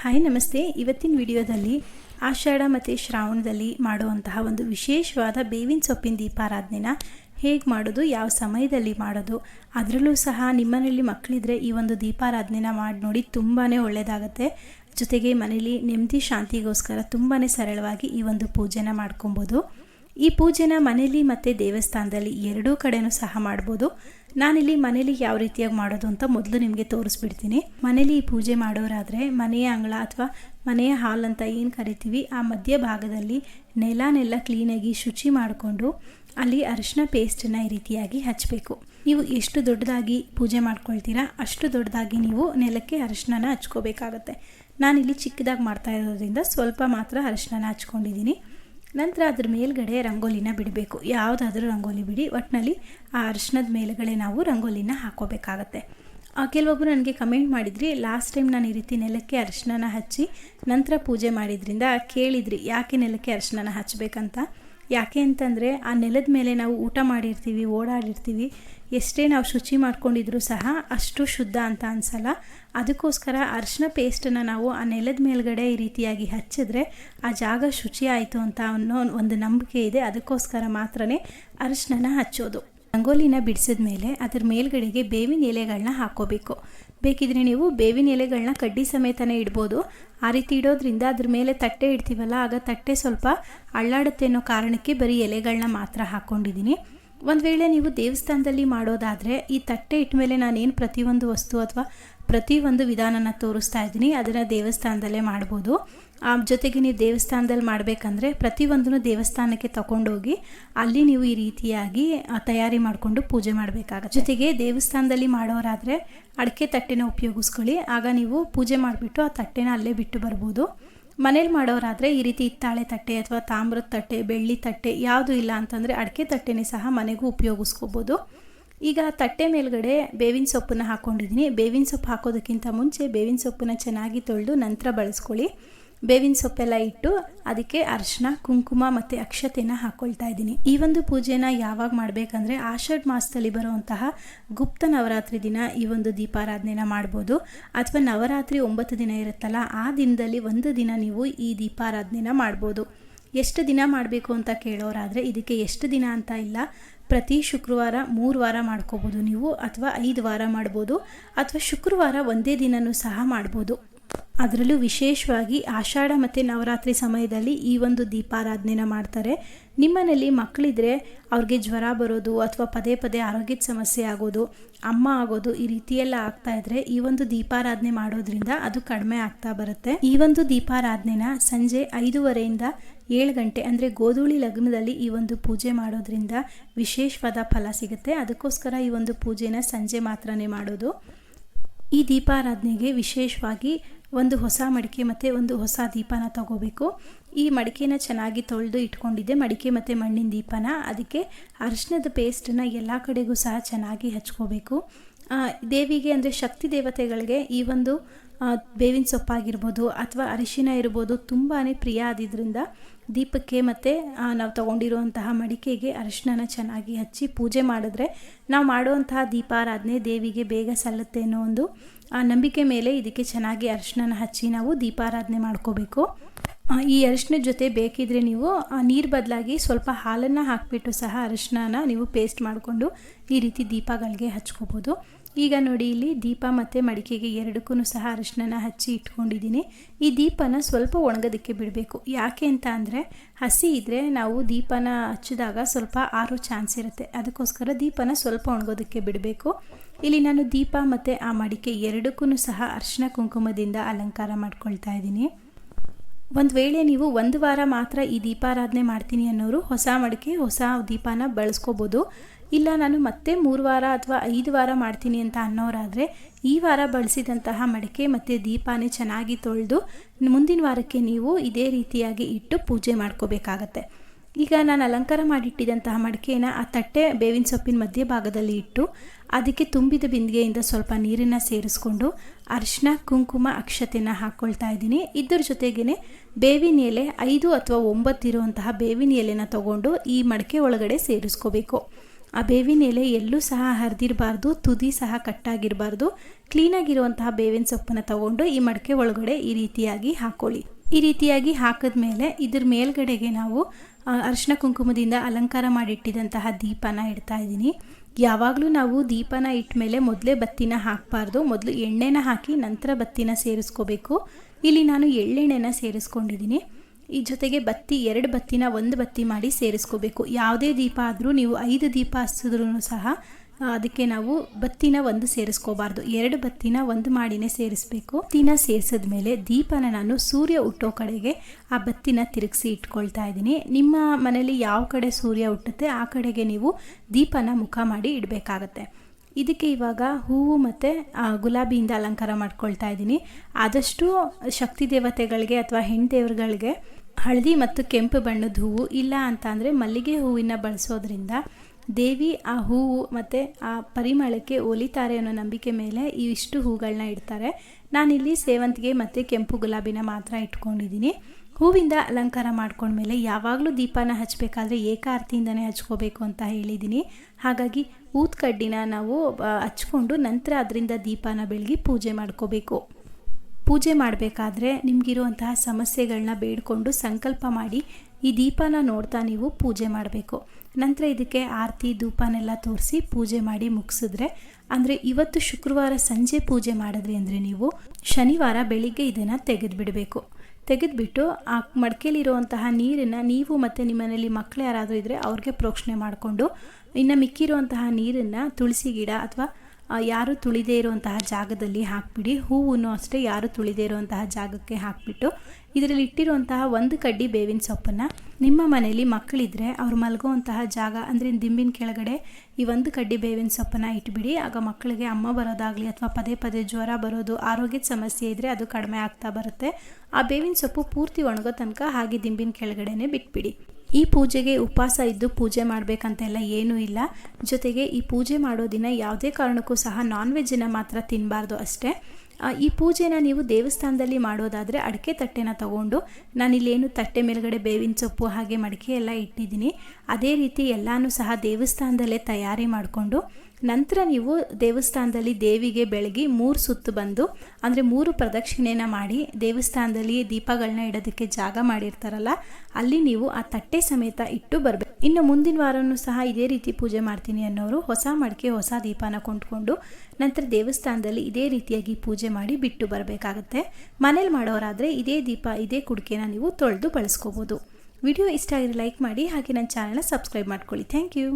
Hi, ನಮಸ್ತೆ. ಇವತ್ತಿನ ವಿಡಿಯೋದಲ್ಲಿ ಆಷಾಢ ಮತ್ತು ಶ್ರಾವಣದಲ್ಲಿ ಮಾಡುವಂತಹ ಒಂದು ವಿಶೇಷವಾದ ಬೇವಿನ ಸೊಪ್ಪಿನ ದೀಪಾರಾಧನೆನ ಹೇಗೆ ಮಾಡೋದು, ಯಾವ ಸಮಯದಲ್ಲಿ ಮಾಡೋದು, ಅದರಲ್ಲೂ ಸಹ ನಿಮ್ಮನೇಲಿ ಮಕ್ಕಳಿದ್ರೆ ಈ ಒಂದು ದೀಪಾರಾಧನೆನ ಮಾಡಿ ನೋಡಿ ತುಂಬಾ ಒಳ್ಳೆಯದಾಗತ್ತೆ ಜೊತೆಗೆ ಮನೇಲಿ ನೆಮ್ಮದಿ ಶಾಂತಿಗೋಸ್ಕರ ತುಂಬಾ ಸರಳವಾಗಿ ಈ ಒಂದು ಪೂಜೆನ ಮಾಡ್ಕೊಬೋದು. ಈ ಪೂಜೆನ ಮನೇಲಿ ಮತ್ತು ದೇವಸ್ಥಾನದಲ್ಲಿ ಎರಡೂ ಕಡೆನೂ ಸಹ ಮಾಡ್ಬೋದು. ನಾನಿಲ್ಲಿ ಮನೇಲಿ ಯಾವ ರೀತಿಯಾಗಿ ಮಾಡೋದು ಅಂತ ಮೊದಲು ನಿಮಗೆ ತೋರಿಸ್ಬಿಡ್ತೀನಿ. ಮನೇಲಿ ಈ ಪೂಜೆ ಮಾಡೋರಾದರೆ ಮನೆಯ ಅಂಗಳ ಅಥವಾ ಮನೆಯ ಹಾಲ್ ಅಂತ ಏನು ಕರಿತೀವಿ, ಆ ಮಧ್ಯ ಭಾಗದಲ್ಲಿ ನೆಲನೆಲ್ಲ ಕ್ಲೀನಾಗಿ ಶುಚಿ ಮಾಡಿಕೊಂಡು ಅಲ್ಲಿ ಅರಿಶಿನ ಪೇಸ್ಟನ್ನು ಈ ರೀತಿಯಾಗಿ ಹಚ್ಚಬೇಕು ನೀವು ಎಷ್ಟು ದೊಡ್ಡದಾಗಿ ಪೂಜೆ ಮಾಡ್ಕೊಳ್ತೀರಾ ಅಷ್ಟು ದೊಡ್ಡದಾಗಿ ನೀವು ನೆಲಕ್ಕೆ ಅರಿಶಿನ ಹಚ್ಕೋಬೇಕಾಗತ್ತೆ. ನಾನಿಲ್ಲಿ ಚಿಕ್ಕದಾಗಿ ಮಾಡ್ತಾ ಇರೋದ್ರಿಂದ ಸ್ವಲ್ಪ ಮಾತ್ರ ಅರಿಶಿನ ಹಚ್ಕೊಂಡಿದ್ದೀನಿ. ನಂತರ ಅದ್ರ ಮೇಲ್ಗಡೆ ರಂಗೋಲಿನ ಬಿಡಬೇಕು. ಯಾವುದಾದ್ರೂ ರಂಗೋಲಿ ಬಿಡಿ. ಒಟ್ಟಿನಲ್ಲಿ ಆ ಅರ್ಶನದ ಮೇಲುಗಡೆ ನಾವು ರಂಗೋಲಿನ ಹಾಕೋಬೇಕಾಗತ್ತೆ. ಕೆಲವೊಬ್ಬರು ನನಗೆ ಕಮೆಂಟ್ ಮಾಡಿದ್ರಿ, ಲಾಸ್ಟ್ ಟೈಮ್ ನಾನು ಈ ರೀತಿ ನೆಲಕ್ಕೆ ಅರಿಶಿನ ಹಚ್ಚಿ ನಂತರ ಪೂಜೆ ಮಾಡಿದ್ರಿಂದ ಕೇಳಿದ್ರಿ, ಯಾಕೆ ನೆಲಕ್ಕೆ ಅರಿಶಿನ ಹಚ್ಚಬೇಕಂತ ಯಾಕೆ ಅಂತಂದರೆ ಆ ನೆಲದ ಮೇಲೆ ನಾವು ಊಟ ಮಾಡಿರ್ತೀವಿ, ಓಡಾಡಿರ್ತೀವಿ, ಎಷ್ಟೇ ನಾವು ಶುಚಿ ಮಾಡ್ಕೊಂಡಿದ್ರು ಸಹ ಅಷ್ಟು ಶುದ್ಧ ಅಂತ ಅನ್ಸಲ್ಲ. ಅದಕ್ಕೋಸ್ಕರ ಅರಿಶಿನ ಪೇಸ್ಟನ್ನು ನಾವು ಆ ನೆಲದ ಮೇಲ್ಗಡೆ ಈ ರೀತಿಯಾಗಿ ಹಚ್ಚಿದ್ರೆ ಆ ಜಾಗ ಶುಚಿ ಆಯಿತು ಅಂತ ಅನ್ನೋ ಒಂದು ನಂಬಿಕೆ ಇದೆ. ಅದಕ್ಕೋಸ್ಕರ ಮಾತ್ರನೇ ಅರಿಶಿನ ಹಚ್ಚೋದು. ರಂಗೋಲಿನ ಬಿಡಿಸಿದ ಮೇಲೆ ಅದರ ಮೇಲ್ಗಡೆಗೆ ಬೇವಿನ ಎಲೆಗಳನ್ನ ಹಾಕೋಬೇಕು. ಬೇಕಿದ್ರೆ ನೀವು ಬೇವಿನ ಎಲೆಗಳನ್ನ ಕಡ್ಡಿ ಸಮೇತನೇ ಇಡ್ಬೋದು. ಆ ರೀತಿ ಇಡೋದ್ರಿಂದ ಅದ್ರ ಮೇಲೆ ತಟ್ಟೆ ಇಡ್ತೀವಲ್ಲ, ಆಗ ತಟ್ಟೆ ಸ್ವಲ್ಪ ಅಳ್ಳಾಡುತ್ತೆ ಅನ್ನೋ ಕಾರಣಕ್ಕೆ ಬರೀ ಎಲೆಗಳನ್ನ ಮಾತ್ರ ಹಾಕ್ಕೊಂಡಿದ್ದೀನಿ ಒಂದು ವೇಳೆ ನೀವು ದೇವಸ್ಥಾನದಲ್ಲಿ ಮಾಡೋದಾದರೆ ಈ ತಟ್ಟೆ ಇಟ್ಟ ಮೇಲೆ ನಾನೇನು ಪ್ರತಿಯೊಂದು ವಸ್ತು ಅಥವಾ ಪ್ರತಿಯೊಂದು ವಿಧಾನನ ತೋರಿಸ್ತಾ ಇದ್ದೀನಿ, ಅದನ್ನು ದೇವಸ್ಥಾನದಲ್ಲೇ ಮಾಡ್ಬೋದು. ಆ ಜೊತೆಗೆ ನೀವು ದೇವಸ್ಥಾನದಲ್ಲಿ ಮಾಡಬೇಕಂದ್ರೆ ಪ್ರತಿಯೊಂದನ್ನು ದೇವಸ್ಥಾನಕ್ಕೆ ತಗೊಂಡೋಗಿ ಅಲ್ಲಿ ನೀವು ಈ ರೀತಿಯಾಗಿ ತಯಾರಿ ಮಾಡಿಕೊಂಡು ಪೂಜೆ ಮಾಡಬೇಕಾಗತ್ತೆ. ಜೊತೆಗೆ ದೇವಸ್ಥಾನದಲ್ಲಿ ಮಾಡೋರಾದರೆ ಅಡಿಕೆ ತಟ್ಟೆನ ಉಪಯೋಗಿಸ್ಕೊಳ್ಳಿ. ಆಗ ನೀವು ಪೂಜೆ ಮಾಡಿಬಿಟ್ಟು ಆ ತಟ್ಟೆನ ಅಲ್ಲೇ ಬಿಟ್ಟು ಬರ್ಬೋದು. ಮನೇಲಿ ಮಾಡೋರಾದರೆ ಈ ರೀತಿ ಹಿತ್ತಾಳೆ ತಟ್ಟೆ ಅಥವಾ ತಾಮ್ರದ ತಟ್ಟೆ, ಬೆಳ್ಳಿ ತಟ್ಟೆ ಯಾವುದು ಇಲ್ಲ ಅಂತಂದರೆ ಅಡಿಕೆ ತಟ್ಟೆನೇ ಸಹ ಮನೆಗೂ ಉಪಯೋಗಿಸ್ಕೋಬೋದು. ಈಗ ತಟ್ಟೆ ಮೇಲ್ಗಡೆ ಬೇವಿನ ಸೊಪ್ಪನ್ನು ಹಾಕ್ಕೊಂಡಿದ್ದೀನಿ ಬೇವಿನ ಸೊಪ್ಪು ಹಾಕೋದಕ್ಕಿಂತ ಮುಂಚೆ ಬೇವಿನ ಸೊಪ್ಪನ್ನು ಚೆನ್ನಾಗಿ ತೊಳೆದು ನಂತರ ಬಳಸ್ಕೊಳ್ಳಿ. ಬೇವಿನ ಸೊಪ್ಪೆಲ್ಲ ಇಟ್ಟು ಅದಕ್ಕೆ ಅರ್ಶನ ಕುಂಕುಮ ಮತ್ತು ಅಕ್ಷತೆನ ಹಾಕ್ಕೊಳ್ತಾ ಇದ್ದೀನಿ. ಈ ಒಂದು ಪೂಜೆನ ಯಾವಾಗ ಮಾಡಬೇಕಂದ್ರೆ ಆಷಾಢ ಮಾಸದಲ್ಲಿ ಬರುವಂತಹ ಗುಪ್ತ ನವರಾತ್ರಿ ದಿನ ಈ ಒಂದು ದೀಪಾರಾಧನೆನ ಮಾಡ್ಬೋದು. ಅಥವಾ ನವರಾತ್ರಿ ಒಂಬತ್ತು ದಿನ ಇರುತ್ತಲ್ಲ, ಆ ದಿನದಲ್ಲಿ ಒಂದು ದಿನ ನೀವು ಈ ದೀಪಾರಾಧನೆನ ಮಾಡ್ಬೋದು. ಎಷ್ಟು ದಿನ ಮಾಡಬೇಕು ಅಂತ ಕೇಳೋರಾದರೆ ಇದಕ್ಕೆ ಎಷ್ಟು ದಿನ ಅಂತ ಇಲ್ಲ. ಪ್ರತಿ ಶುಕ್ರವಾರ ಮೂರು ವಾರ ಮಾಡ್ಕೋಬೋದು ನೀವು, ಅಥವಾ ಐದು ವಾರ ಮಾಡ್ಬೋದು, ಅಥವಾ ಶುಕ್ರವಾರ ಒಂದೇ ದಿನನೂ ಸಹ ಮಾಡ್ಬೋದು. ಅದರಲ್ಲೂ ವಿಶೇಷವಾಗಿ ಆಷಾಢ ಮತ್ತು ನವರಾತ್ರಿ ಸಮಯದಲ್ಲಿ ಈ ಒಂದು ದೀಪಾರಾಧನೆನ ಮಾಡ್ತಾರೆ. ನಿಮ್ಮನೇಲಿ ಮಕ್ಕಳಿದ್ರೆ ಅವ್ರಿಗೆ ಜ್ವರ ಬರೋದು ಅಥವಾ ಪದೇ ಪದೇ ಆರೋಗ್ಯದ ಸಮಸ್ಯೆ ಆಗೋದು, ಅಮ್ಮ ಆಗೋದು ಈ ರೀತಿಯೆಲ್ಲ ಆಗ್ತಾ ಇದ್ರೆ ಈ ಒಂದು ದೀಪಾರಾಧನೆ ಮಾಡೋದ್ರಿಂದ ಅದು ಕಡಿಮೆ ಆಗ್ತಾ ಬರುತ್ತೆ. ಈ ಒಂದು ದೀಪಾರಾಧನೆನ ಸಂಜೆ ಐದೂವರೆಯಿಂದ ಏಳು ಗಂಟೆ ಅಂದರೆ ಗೋಧೂಳಿ ಲಗ್ನದಲ್ಲಿ ಈ ಒಂದು ಪೂಜೆ ಮಾಡೋದ್ರಿಂದ ವಿಶೇಷವಾದ ಫಲ ಸಿಗುತ್ತೆ. ಅದಕ್ಕೋಸ್ಕರ ಈ ಒಂದು ಪೂಜೆನ ಸಂಜೆ ಮಾತ್ರನೇ ಮಾಡೋದು. ಈ ದೀಪಾರಾಧನೆಗೆ ವಿಶೇಷವಾಗಿ ಒಂದು ಹೊಸ ಮಡಿಕೆ ಮತ್ತು ಒಂದು ಹೊಸ ದೀಪನ ತಗೋಬೇಕು. ಈ ಮಡಿಕೆನ ಚೆನ್ನಾಗಿ ತೊಳೆದು ಇಟ್ಕೊಂಡಿದ್ದೆ. ಮಡಿಕೆ ಮತ್ತು ಮಣ್ಣಿನ ದೀಪನ. ಅದಕ್ಕೆ ಅರಿಶಿನದ ಪೇಸ್ಟನ್ನು ಎಲ್ಲ ಕಡೆಗೂ ಸಹ ಚೆನ್ನಾಗಿ ಹಚ್ಕೋಬೇಕು. ದೇವಿಗೆ ಅಂದರೆ ಶಕ್ತಿ ದೇವತೆಗಳಿಗೆ ಈ ಒಂದು ಬೇವಿನ ಸೊಪ್ಪಾಗಿರ್ಬೋದು ಅಥವಾ ಅರಿಶಿನ ಇರ್ಬೋದು ತುಂಬಾ ಪ್ರಿಯ ಆದಿದ್ರಿಂದ ದೀಪಕ್ಕೆ ಮತ್ತು ನಾವು ತಗೊಂಡಿರುವಂತಹ ಮಡಿಕೆಗೆ ಅರಿಶಿನ ಚೆನ್ನಾಗಿ ಹಚ್ಚಿ ಪೂಜೆ ಮಾಡಿದ್ರೆ ನಾವು ಮಾಡುವಂತಹ ದೀಪಾರಾಧನೆ ದೇವಿಗೆ ಬೇಗ ಸಲ್ಲುತ್ತೆ ಅನ್ನೋ ಒಂದು ನಂಬಿಕೆ ಮೇಲೆ ಇದಕ್ಕೆ ಚೆನ್ನಾಗಿ ಅರಿಶಿನ ಹಚ್ಚಿ ನಾವು ದೀಪಾರಾಧನೆ ಮಾಡ್ಕೋಬೇಕು. ಈ ಅರಿಶಿನ ಜೊತೆ ಬೇಕಿದ್ರೆ ನೀವು ನೀರು ಬದಲಾಗಿ ಸ್ವಲ್ಪ ಹಾಲನ್ನು ಹಾಕಿಬಿಟ್ಟು ಸಹ ಅರಿಶಿನ ನೀವು ಪೇಸ್ಟ್ ಮಾಡಿಕೊಂಡು ಈ ರೀತಿ ದೀಪಗಳಿಗೆ ಹಚ್ಕೋಬೋದು. ಈಗ ನೋಡಿ, ಇಲ್ಲಿ ದೀಪ ಮತ್ತು ಮಡಿಕೆಗೆ ಎರಡಕ್ಕೂ ಸಹ ಅರಿಶಿನ ಹಚ್ಚಿ ಇಟ್ಕೊಂಡಿದ್ದೀನಿ. ಈ ದೀಪನ ಸ್ವಲ್ಪ ಒಣಗೋದಕ್ಕೆ ಬಿಡಬೇಕು. ಯಾಕೆ ಅಂತ ಅಂದರೆ, ಹಸಿ ಇದ್ದರೆ ನಾವು ದೀಪನ ಹಚ್ಚಿದಾಗ ಸ್ವಲ್ಪ ಆರೋ ಚಾನ್ಸ್ ಇರುತ್ತೆ. ಅದಕ್ಕೋಸ್ಕರ ದೀಪನ ಸ್ವಲ್ಪ ಒಣಗೋದಕ್ಕೆ ಬಿಡಬೇಕು. ಇಲ್ಲಿ ನಾನು ದೀಪ ಮತ್ತು ಆ ಮಡಿಕೆ ಎರಡಕ್ಕೂ ಸಹ ಅರಿಶಿನ ಕುಂಕುಮದಿಂದ ಅಲಂಕಾರ ಮಾಡ್ಕೊಳ್ತಾ ಇದ್ದೀನಿ. ಒಂದು ವೇಳೆ ನೀವು ಒಂದು ವಾರ ಮಾತ್ರ ಈ ದೀಪಾರಾಧನೆ ಮಾಡ್ತೀನಿ ಅನ್ನೋರು ಹೊಸ ಮಡಿಕೆ, ಹೊಸ ದೀಪಾನ ಬಳಸ್ಕೋಬೋದು. ಇಲ್ಲ ನಾನು ಮತ್ತೆ ಮೂರು ವಾರ ಅಥವಾ ಐದು ವಾರ ಮಾಡ್ತೀನಿ ಅಂತ ಅನ್ನೋರಾದರೆ ಈ ವಾರ ಬಳಸಿದಂತಹ ಮಡಿಕೆ ಮತ್ತು ದೀಪಾನೇ ಚೆನ್ನಾಗಿ ತೊಳೆದು ಮುಂದಿನ ವಾರಕ್ಕೆ ನೀವು ಇದೇ ರೀತಿಯಾಗಿ ಇಟ್ಟು ಪೂಜೆ ಮಾಡ್ಕೋಬೇಕಾಗತ್ತೆ. ಈಗ ನಾನು ಅಲಂಕಾರ ಮಾಡಿಟ್ಟಿದ್ದಂತಹ ಮಡಿಕೆನ ಆ ತಟ್ಟೆ ಬೇವಿನ ಸೊಪ್ಪಿನ ಮಧ್ಯ ಭಾಗದಲ್ಲಿ ಇಟ್ಟು ಅದಕ್ಕೆ ತುಂಬಿದ ಬಿಂದಿಗೆಯಿಂದ ಸ್ವಲ್ಪ ನೀರನ್ನು ಸೇರಿಸ್ಕೊಂಡು ಅರಿಶಿನ ಕುಂಕುಮ, ಅಕ್ಷತೆನ ಹಾಕ್ಕೊಳ್ತಾ ಇದ್ದೀನಿ. ಇದ್ರ ಜೊತೆಗೇ ಬೇವಿನ ಎಲೆ ಐದು ಅಥವಾ ಒಂಬತ್ತು ಇರುವಂತಹ ಬೇವಿನ ಎಲೆನ ತಗೊಂಡು ಈ ಮಡಕೆ ಒಳಗಡೆ ಸೇರಿಸ್ಕೋಬೇಕು. ಆ ಬೇವಿನ ಎಲೆ ಎಲ್ಲೂ ಸಹ ಹರಿದಿರಬಾರ್ದು, ತುದಿ ಸಹ ಕಟ್ಟಾಗಿರಬಾರ್ದು. ಕ್ಲೀನಾಗಿರುವಂತಹ ಬೇವಿನ ಸೊಪ್ಪನ್ನು ತಗೊಂಡು ಈ ಮಡಕೆ ಒಳಗಡೆ ಈ ರೀತಿಯಾಗಿ ಹಾಕೊಳ್ಳಿ. ಈ ರೀತಿಯಾಗಿ ಹಾಕಿದ ಮೇಲೆ ಇದ್ರ ಮೇಲ್ಗಡೆಗೆ ನಾವು ಅರಿಶಿನ ಕುಂಕುಮದಿಂದ ಅಲಂಕಾರ ಮಾಡಿಟ್ಟಿದಂತಹ ದೀಪನ ಇಡ್ತಾ ಇದ್ದೀನಿ. ಯಾವಾಗಲೂ ನಾವು ದೀಪನ ಇಟ್ಟ ಮೇಲೆ ಮೊದಲೇ ಬತ್ತಿನ ಹಾಕಬಾರ್ದು. ಮೊದಲು ಎಣ್ಣೆನ ಹಾಕಿ ನಂತರ ಬತ್ತಿನ ಸೇರಿಸ್ಕೋಬೇಕು. ಇಲ್ಲಿ ನಾನು ಎಳ್ಳೆಣ್ಣೆನ ಸೇರಿಸ್ಕೊಂಡಿದ್ದೀನಿ. ಈ ಜೊತೆಗೆ ಬತ್ತಿ, ಎರಡು ಬತ್ತಿನ ಒಂದು ಬತ್ತಿ ಮಾಡಿ ಸೇರಿಸ್ಕೋಬೇಕು. ಯಾವುದೇ ದೀಪ ಆದರೂ ನೀವು ಐದು ದೀಪ ಹಚ್ಚಿದ್ರೂ ಸಹ ಅದಕ್ಕೆ ನಾವು ಬತ್ತಿನ ಒಂದು ಸೇರಿಸ್ಕೋಬಾರ್ದು. ಎರಡು ಬತ್ತಿನ ಒಂದು ಮಾಡಿನೇ ಸೇರಿಸ್ಬೇಕು. ಬತ್ತಿನ ಸೇರಿಸಿದ ಮೇಲೆ ದೀಪನ ನಾನು ಸೂರ್ಯ ಹುಟ್ಟೋ ಕಡೆಗೆ ಆ ಬತ್ತಿನ ತಿರುಗಿಸಿ ಇಟ್ಕೊಳ್ತಾ ಇದ್ದೀನಿ. ನಿಮ್ಮ ಮನೇಲಿ ಯಾವ ಕಡೆ ಸೂರ್ಯ ಹುಟ್ಟುತ್ತೆ ಆ ಕಡೆಗೆ ನೀವು ದೀಪನ ಮುಖ ಮಾಡಿ ಇಡಬೇಕಾಗತ್ತೆ. ಇದಕ್ಕೆ ಇವಾಗ ಹೂವು ಮತ್ತು ಗುಲಾಬಿಯಿಂದ ಅಲಂಕಾರ ಮಾಡ್ಕೊಳ್ತಾ ಇದ್ದೀನಿ. ಆದಷ್ಟು ಶಕ್ತಿ ದೇವತೆಗಳಿಗೆ ಅಥವಾ ಹೆಣ್ಣು ದೇವರುಗಳಿಗೆ ಹಳದಿ ಮತ್ತು ಕೆಂಪು ಬಣ್ಣದ ಹೂವು ಇಲ್ಲ ಅಂತ ಅಂದರೆ ಮಲ್ಲಿಗೆ ಹೂವಿನ ಬಳಸೋದ್ರಿಂದ ದೇವಿ ಆ ಹೂವು ಮತ್ತು ಆ ಪರಿಮಳಕ್ಕೆ ಒಲಿತಾರೆ ಅನ್ನೋ ನಂಬಿಕೆ ಮೇಲೆ ಇವಿಷ್ಟು ಹೂಗಳನ್ನ ಇಡ್ತಾರೆ. ನಾನಿಲ್ಲಿ ಸೇವಂತಿಗೆ ಮತ್ತು ಕೆಂಪು ಗುಲಾಬಿನ ಮಾತ್ರ ಇಟ್ಕೊಂಡಿದ್ದೀನಿ. ಹೂವಿಂದ ಅಲಂಕಾರ ಮಾಡ್ಕೊಂಡ್ಮೇಲೆ ಯಾವಾಗಲೂ ದೀಪನ ಹಚ್ಚಬೇಕಾದ್ರೆ ಏಕಾರ್ತಿಯಿಂದನೇ ಹಚ್ಕೋಬೇಕು ಅಂತ ಹೇಳಿದ್ದೀನಿ. ಹಾಗಾಗಿ ಊದ್ಕಡ್ಡಿನ ನಾವು ಹಚ್ಕೊಂಡು ನಂತರ ಅದರಿಂದ ದೀಪನ ಬೆಳಗಿ ಪೂಜೆ ಮಾಡ್ಕೋಬೇಕು. ಪೂಜೆ ಮಾಡಬೇಕಾದ್ರೆ ನಿಮಗಿರುವಂತಹ ಸಮಸ್ಯೆಗಳನ್ನ ಬೇಡಿಕೊಂಡು ಸಂಕಲ್ಪ ಮಾಡಿ ಈ ದೀಪನ ನೋಡ್ತಾ ನೀವು ಪೂಜೆ ಮಾಡಬೇಕು. ನಂತರ ಇದಕ್ಕೆ ಆರತಿ, ಧೂಪನೆಲ್ಲ ತೋರಿಸಿ ಪೂಜೆ ಮಾಡಿ ಮುಗಿಸಿದ್ರೆ, ಅಂದರೆ ಇವತ್ತು ಶುಕ್ರವಾರ ಸಂಜೆ ಪೂಜೆ ಮಾಡಿದ್ರಿ ಅಂದರೆ ನೀವು ಶನಿವಾರ ಬೆಳಿಗ್ಗೆ ಇದನ್ನು ತೆಗೆದುಬಿಡಬೇಕು. ತೆಗೆದುಬಿಟ್ಟು ಆ ಮಡಿಕೆಲಿರುವಂತಹ ನೀರನ್ನು ನೀವು ಮತ್ತು ನಿಮ್ಮ ಮನೆಯಲ್ಲಿ ಮಕ್ಕಳು ಯಾರಾದರೂ ಇದ್ದರೆ ಅವ್ರಿಗೆ ಪ್ರೋಕ್ಷಣೆ ಮಾಡಿಕೊಂಡು ಇನ್ನು ಮಿಕ್ಕಿರುವಂತಹ ನೀರನ್ನು ತುಳಸಿ ಗಿಡ ಅಥವಾ ಯಾರು ತುಳಿದೇ ಇರುವಂತಹ ಜಾಗದಲ್ಲಿ ಹಾಕಿಬಿಡಿ. ಹೂವನ್ನು ಅಷ್ಟೇ ಯಾರು ತುಳಿದೇ ಇರುವಂತಹ ಜಾಗಕ್ಕೆ ಹಾಕಿಬಿಟ್ಟು ಇದರಲ್ಲಿ ಇಟ್ಟಿರುವಂತಹ ಒಂದು ಕಡ್ಡಿ ಬೇವಿನ ಸೊಪ್ಪನ್ನು ನಿಮ್ಮ ಮನೆಯಲ್ಲಿ ಮಕ್ಕಳಿದ್ರೆ ಅವ್ರು ಮಲಗುವಂತಹ ಜಾಗ ಅಂದರೆ ದಿಂಬಿನ ಕೆಳಗಡೆ ಈ ಒಂದು ಕಡ್ಡಿ ಬೇವಿನ ಸೊಪ್ಪನ್ನು ಇಟ್ಬಿಡಿ. ಆಗ ಮಕ್ಕಳಿಗೆ ಅಮ್ಮ ಬರೋದಾಗಲಿ ಅಥವಾ ಪದೇ ಪದೇ ಜ್ವರ ಬರೋದು, ಆರೋಗ್ಯದ ಸಮಸ್ಯೆ ಇದ್ದರೆ ಅದು ಕಡಿಮೆ ಆಗ್ತಾ ಬರುತ್ತೆ. ಆ ಬೇವಿನ ಸೊಪ್ಪು ಪೂರ್ತಿ ಒಣಗೋ ತನಕ ಹಾಗೆ ದಿಂಬಿನ ಕೆಳಗಡೆನೆ ಬಿಟ್ಬಿಡಿ. ಈ ಪೂಜೆಗೆ ಉಪವಾಸ ಇದ್ದು ಪೂಜೆ ಮಾಡಬೇಕಂತೆಲ್ಲ ಏನೂ ಇಲ್ಲ. ಜೊತೆಗೆ ಈ ಪೂಜೆ ಮಾಡೋ ದಿನ ಯಾವುದೇ ಕಾರಣಕ್ಕೂ ಸಹ ನಾನ್ ವೆಜ್ಜನ್ನು ಮಾತ್ರ ತಿನ್ನಬಾರ್ದು ಅಷ್ಟೇ. ಈ ಪೂಜೆನ ನೀವು ದೇವಸ್ಥಾನದಲ್ಲಿ ಮಾಡೋದಾದರೆ ಅಡಿಕೆ ತಟ್ಟೆನ ತಗೊಂಡು ನಾನಿಲ್ಲೇನು ತಟ್ಟೆ ಮೇಲ್ಗಡೆ ಬೇವಿನ ಸೊಪ್ಪು ಹಾಗೆ ಮಡಿಕೆ ಎಲ್ಲ ಇಟ್ಟಿದ್ದೀನಿ. ಅದೇ ರೀತಿ ಎಲ್ಲನೂ ಸಹ ದೇವಸ್ಥಾನದಲ್ಲೇ ತಯಾರಿ ಮಾಡಿಕೊಂಡು ನಂತರ ನೀವು ದೇವಸ್ಥಾನದಲ್ಲಿ ದೇವಿಗೆ ಬೆಳಗಿ ಮೂರು ಸುತ್ತು ಬಂದು ಅಂದರೆ ಮೂರು ಪ್ರದಕ್ಷಿಣೆನ ಮಾಡಿ ದೇವಸ್ಥಾನದಲ್ಲಿ ದೀಪಗಳನ್ನ ಇಡೋದಕ್ಕೆ ಜಾಗ ಮಾಡಿರ್ತಾರಲ್ಲ, ಅಲ್ಲಿ ನೀವು ಆ ತಟ್ಟೆ ಸಮೇತ ಇಟ್ಟು ಬರಬೇಕು ಇನ್ನು ಮುಂದಿನ ವಾರನೂ ಸಹ ಇದೇ ರೀತಿ ಪೂಜೆ ಮಾಡ್ತೀನಿ ಅನ್ನೋರು ಹೊಸ ಮಡಿಕೆ ಹೊಸ ದೀಪನ ಕೊಂಡ್ಕೊಂಡು ನಂತರ ದೇವಸ್ಥಾನದಲ್ಲಿ ಇದೇ ರೀತಿಯಾಗಿ ಪೂಜೆ ಮಾಡಿ ಬಿಟ್ಟು ಬರಬೇಕಾಗತ್ತೆ. ಮನೇಲಿ ಮಾಡೋರಾದರೆ ಇದೇ ದೀಪ, ಇದೇ ಕುಡಿಕೆನ ನೀವು ತೊಳೆದು ಬಳಸ್ಕೋಬೋದು. ವಿಡಿಯೋ ಇಷ್ಟ ಆಗಿದ್ರೆ ಲೈಕ್ ಮಾಡಿ, ಹಾಗೆ ನನ್ನ ಚಾನಲ್ನ ಸಬ್ಸ್ಕ್ರೈಬ್ ಮಾಡ್ಕೊಳ್ಳಿ. Thank you.